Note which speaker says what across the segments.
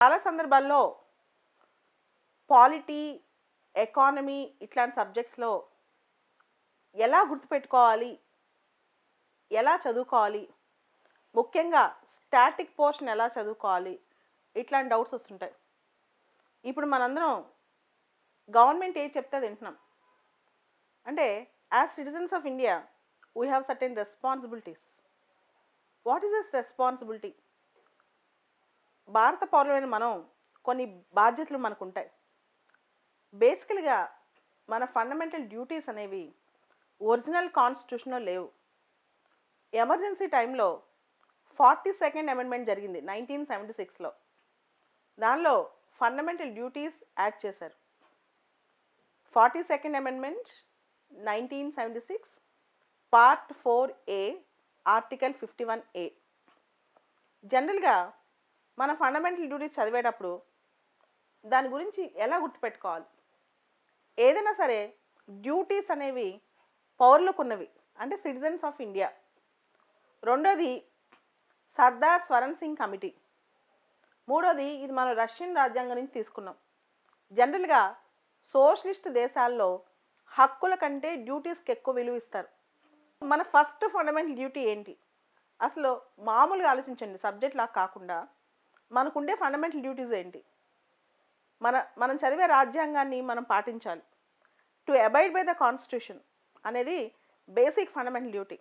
Speaker 1: చాలా సందర్భాల్లో polity economy ఇట్లాంటి సబ్జెక్ట్స్లో ఎలా గుర్తుపెట్టుకోవాలి? ఎలా చదువుకోవాలి? ముఖ్యంగా స్టాటిక్ పోర్షన్ ఎలా చదువుకోవాలి? ఇట్లాంటి డౌట్స్ వస్తుంటాయి. ఇప్పుడు మనందరం గవర్నమెంట్ ఏది చెప్తే తింటున్నాం వింటున్నాం. అంటే as citizens of India we have certain responsibilities what is this responsibility భారత పౌరులైన మనం కొన్ని బాధ్యతలు మనకు ఉంటాయి బేసికల్గా మన ఫండమెంటల్ డ్యూటీస్ అనేవి ఒరిజినల్ కాన్స్టిట్యూషన్లో లేవు. ఎమర్జెన్సీ టైంలో ఫార్టీ సెకండ్ అమెండ్మెంట్ జరిగింది నైన్టీన్ సెవెంటీ సిక్స్లో. దానిలో ఫండమెంటల్ డ్యూటీస్ యాడ్ చేశారు. Forty second amendment nineteen seventy six part four A article fifty one A. జనరల్గా మన ఫండమెంటల్ డ్యూటీస్ చదివేటప్పుడు దాని గురించి ఎలా గుర్తుపెట్టుకోవాలి? ఏదైనా సరే డ్యూటీస్ అనేవి పౌరులకు ఉన్నవి అంటే సిటిజన్స్ ఆఫ్ ఇండియా రెండోది సర్దార్ స్వరణ్ సింగ్ కమిటీ. మూడోది ఇది మనం రష్యన్ రాజ్యాంగం నుంచి తీసుకున్నాం. జనరల్గా సోషలిస్ట్ దేశాల్లో హక్కుల కంటే డ్యూటీస్కి ఎక్కువ విలువ ఇస్తారు. మన ఫస్ట్ ఫండమెంటల్ డ్యూటీ ఏంటి? అసలు మామూలుగా ఆలోచించండి సబ్జెక్ట్ లాగా కాకుండా మనకుండే ఫండమెంటల్ డ్యూటీస్ ఏంటి? మన మనం చదివే రాజ్యాంగాన్ని మనం పాటించాలి. To abide by the constitution అనేది basic fundamental duty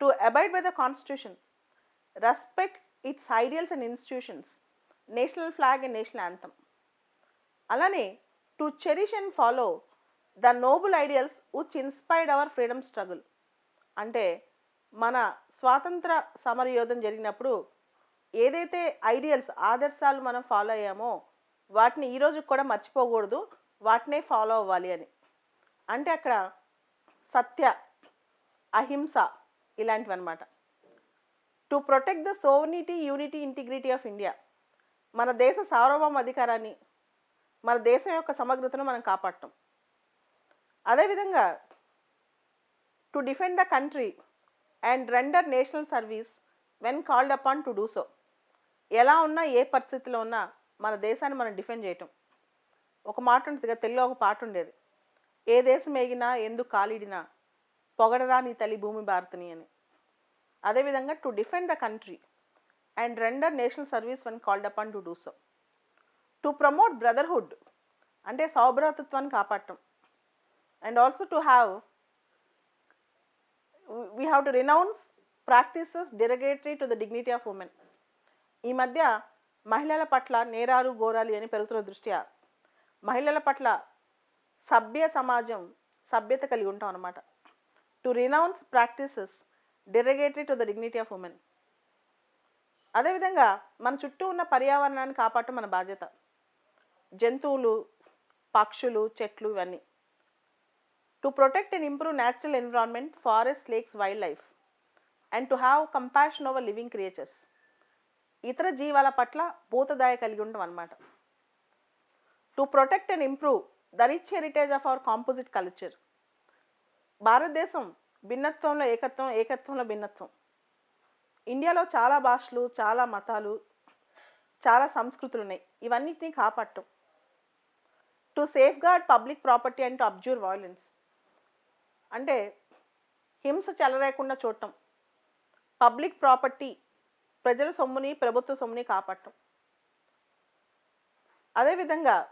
Speaker 1: to abide by the constitution respect its ideals and institutions national flag and national anthem అలానే to cherish and follow the noble ideals which inspired our freedom struggle అంటే మన స్వాతంత్ర సమరయోధం జరిగినప్పుడు ఏదైతే ideals ఆదర్శాలు మనం follow అయ్యామో వాటిని ఈ కూడా మర్చిపోకూడదు. వాటినే ఫాలో అవ్వాలి అని. అంటే అక్కడ సత్య అహింస ఇలాంటివి అనమాట to protect the sovereignty unity integrity of India. మన దేశ సార్వభౌమ అధికారాన్ని మన దేశం యొక్క సమగ్రతను మనం కాపాడటం. అదేవిధంగా to defend the country and render national service when called upon to do so. ఎలా ఉన్నా ఏ పరిస్థితిలో ఉన్నా మన దేశాన్ని మనం డిఫెండ్ చేయటం. ఒక మాట ఉంటుంది కదా తెలుగులో ఒక పాట ఉండేది. ఏ దేశం ఏగినా ఎందుకు కాలిడినా పొగడరా నీ తల్లి భూమి భారతిని అని. అదేవిధంగా to defend the country and render national service when called upon to do so to promote brotherhood అంటే సౌభ్రాతృత్వాన్ని కాపాడటం. And also to have we have to renounce practices derogatory to the dignity of women ఈ మధ్య మహిళల పట్ల నేరాలు ఘోరాలు అని పెరుగుతున్న దృష్ట్యా మహిళల పట్ల సభ్య సమాజం సభ్యత కలిగి ఉంటాం అన్నమాట. To renounce practices derogatory to the dignity of women అదేవిధంగా మన చుట్టూ ఉన్న పర్యావరణాన్ని కాపాడటం మన బాధ్యత. జంతువులు పక్షులు చెట్లు ఇవన్నీ. To protect and improve natural environment forest lakes wildlife and to have compassion over living creatures ఇతర జీవాల పట్ల భూతదాయ కలిగి ఉండడం అనమాట to protect and improve the rich heritage of our composite culture భారతదేశం భిన్నత్వంలో ఏకత్వం ఏకత్వంలో భిన్నత్వం. ఇండియాలో చాలా భాషలు చాలా మతాలు చాలా సంస్కృతులు ఉన్నాయి. ఇవన్నిటిని కాపాడటం. To safeguard public property and to abjure violence అంటే హింస చెలరేకుండా చూడటం. పబ్లిక్ ప్రాపర్టీ ప్రజల సొమ్ముని ప్రభుత్వ సొమ్ముని కాపాడటం. అదేవిధంగా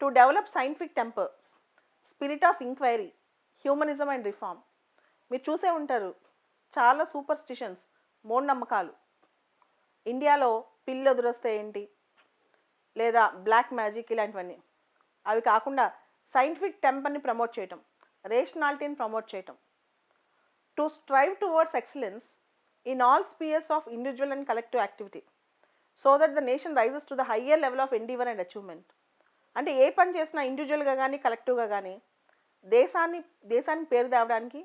Speaker 1: to develop scientific temper spirit of inquiry humanism and reform మీరు చూసే ఉంటారు చాలా సూపర్స్టిషన్స్ మూఢనమ్మకాలు. ఇండియాలో పిల్లి ఎదురొస్తే ఏంటి? లేదా బ్లాక్ మ్యాజిక్ ఇలాంటివన్నీ. అవి కాకుండా సైంటిఫిక్ టెంపర్ని ప్రమోట్ చేయటం రేషనాలిటీని ప్రమోట్ చేయటం. To strive towards excellence in all spheres of individual and collective activity so that the nation rises to the higher level of endeavor and achievement అంటే ఏ పని చేసినా ఇండివిజువల్గా కానీ కలెక్టివ్గా కానీ దేశాన్ని దేశాన్ని పేరు తేవడానికి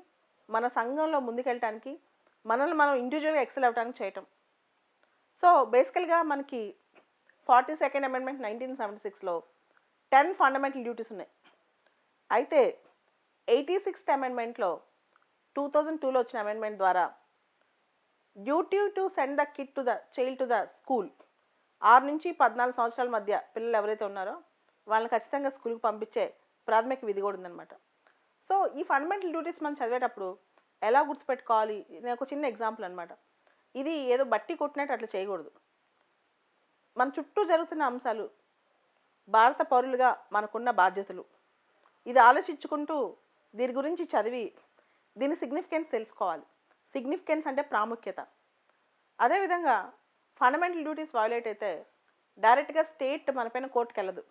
Speaker 1: మన సంఘంలో ముందుకెళ్ళటానికి మనల్ని మనం ఇండివిజువల్గా ఎక్సెల్ అవ్వడానికి చేయటం. సో బేసికల్గా మనకి forty second amendment nineteen seventy సిక్స్లో టెన్ ఫండమెంటల్ డ్యూటీస్ ఉన్నాయి. అయితే ఎయిటీ సిక్స్త్ అమెండ్మెంట్లో టూ థౌజండ్ టూలో వచ్చిన అమెండ్మెంట్ ద్వారా duty to send the kid to the child to the school. ఆరు నుంచి పద్నాలుగు సంవత్సరాల మధ్య పిల్లలు ఎవరైతే ఉన్నారో వాళ్ళని ఖచ్చితంగా స్కూల్కి పంపించే ప్రాథమిక విధి కూడా ఉందన్నమాట. సో ఈ ఫండమెంటల్ డ్యూటీస్ మనం చదివేటప్పుడు ఎలా గుర్తుపెట్టుకోవాలి? నేను ఒక చిన్న ఎగ్జాంపుల్ అనమాట ఇది ఏదో బట్టి కొట్టినట్టు అట్లా చేయకూడదు. మన చుట్టూ జరుగుతున్న అంశాలు భారత పౌరులుగా మనకున్న బాధ్యతలు. ఇది ఆలోచించుకుంటూ దీని గురించి చదివి దీని సిగ్నిఫికెన్స్ తెలుసుకోవాలి. సిగ్నిఫికెన్స్ అంటే ప్రాముఖ్యత. అదేవిధంగా ఫండమెంటల్ డ్యూటీస్ వయోలేట్ అయితే డైరెక్ట్గా స్టేట్ మనపైన కోర్టుకు వెళ్ళదు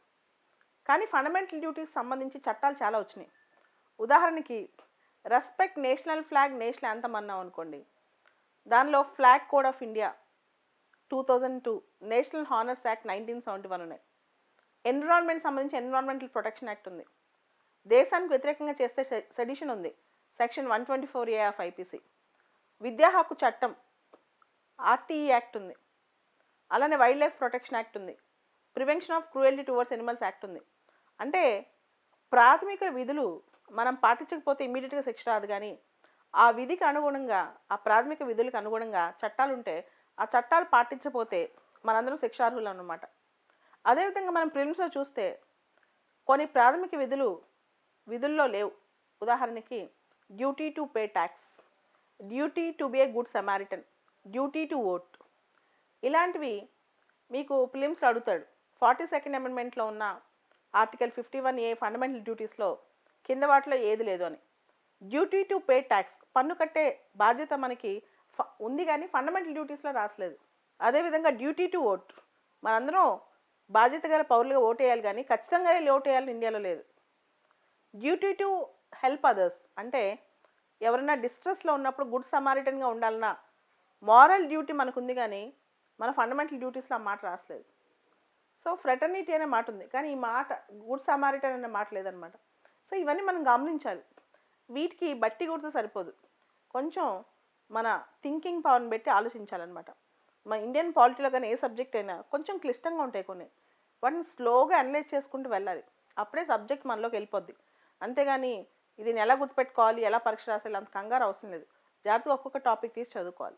Speaker 1: కానీ ఫండమెంటల్ డ్యూటీస్ సంబంధించి చట్టాలు చాలా వచ్చినాయి. ఉదాహరణకి రెస్పెక్ట్ నేషనల్ ఫ్లాగ్ నేషనల్ అంతం అన్నాం అనుకోండి. దానిలో flag code of India two thousand two national honours act nineteen seventy one ఉన్నాయి. ఎన్విరాన్మెంట్ సంబంధించి ఎన్విరాన్మెంటల్ ప్రొటెక్షన్ యాక్ట్ ఉంది. దేశానికి వ్యతిరేకంగా చేస్తే సెడిషన్ ఉంది. Section one twenty four A of IPC విద్యా హక్కు చట్టం ఆర్టీఈ యాక్ట్ ఉంది. అలానే వైల్డ్ లైఫ్ ప్రొటెక్షన్ యాక్ట్ ఉంది. Prevention of cruelty towards animals act ఉంది. అంటే ప్రాథమిక విధులు మనం పాటించకపోతే ఇమీడియట్గా శిక్ష రాదు కానీ ఆ విధికి అనుగుణంగా ఆ ప్రాథమిక విధులకు అనుగుణంగా చట్టాలు ఉంటే ఆ చట్టాలు పాటించకపోతే మనందరం శిక్షార్హులు అన్నమాట అదేవిధంగా మనం ప్రిలిమ్స్లో చూస్తే కొన్ని ప్రాథమిక విధులు విధుల్లో లేవు. ఉదాహరణకి duty to pay tax duty to be a good Samaritan duty to vote. ఇలాంటివి మీకు ఫిలిమ్స్లో అడుగుతాడు. ఫార్టీ సెకండ్ అమెండ్మెంట్లో ఉన్న article fifty one A fundamental డ్యూటీస్లో కింద వాటిలో ఏది లేదు అని. డ్యూటీ టు పే ట్యాక్స్ పన్ను కట్టే బాధ్యత మనకి ఫ- ఉంది కానీ ఫండమెంటల్ డ్యూటీస్లో రాసలేదు. అదేవిధంగా డ్యూటీ టు ఓట్ మనందరం బాధ్యత గల పౌరులుగా ఓటేయాలి కానీ ఖచ్చితంగా వెళ్ళి ఓటేయాలని ఇండియాలో లేదు. డ్యూటీ టు హెల్ప్ అదర్స్ అంటే ఎవరైనా డిస్ట్రెస్లో ఉన్నప్పుడు గుడ్ సమారిటన్గా ఉండాలన్నా మారల్ డ్యూటీ మనకుంది కానీ మన ఫండమెంటల్ డ్యూటీస్లో ఆ మాట రాసలేదు. సో ఫ్రెటర్నిటీ అనే మాట ఉంది. కానీ ఈ మాట గుడ్ సమారిటన్ అనే మాట లేదనమాట. సో ఇవన్నీ మనం గమనించాలి. వీటికి బట్టి గుర్తు సరిపోదు. కొంచెం మన థింకింగ్ పవర్ని పెట్టి ఆలోచించాలన్నమాట మన ఇండియన్ పాలిటీలో కానీ ఏ సబ్జెక్ట్ అయినా కొంచెం క్లిష్టంగా ఉంటాయి కొన్ని. వాటిని స్లోగా అనలైజ్ చేసుకుంటూ వెళ్ళాలి. అప్పుడే సబ్జెక్ట్ మనలోకి వెళ్ళిపోద్ది. అంతేగాని ఇది ఎలా గుర్తుపెట్టుకోవాలి? ఎలా పరీక్ష రాసేయాలి? అంత కంగారు అవసరం లేదు. జాగ్రత్తగా ఒక్కొక్క టాపిక్ తీసి చదువుకోవాలి.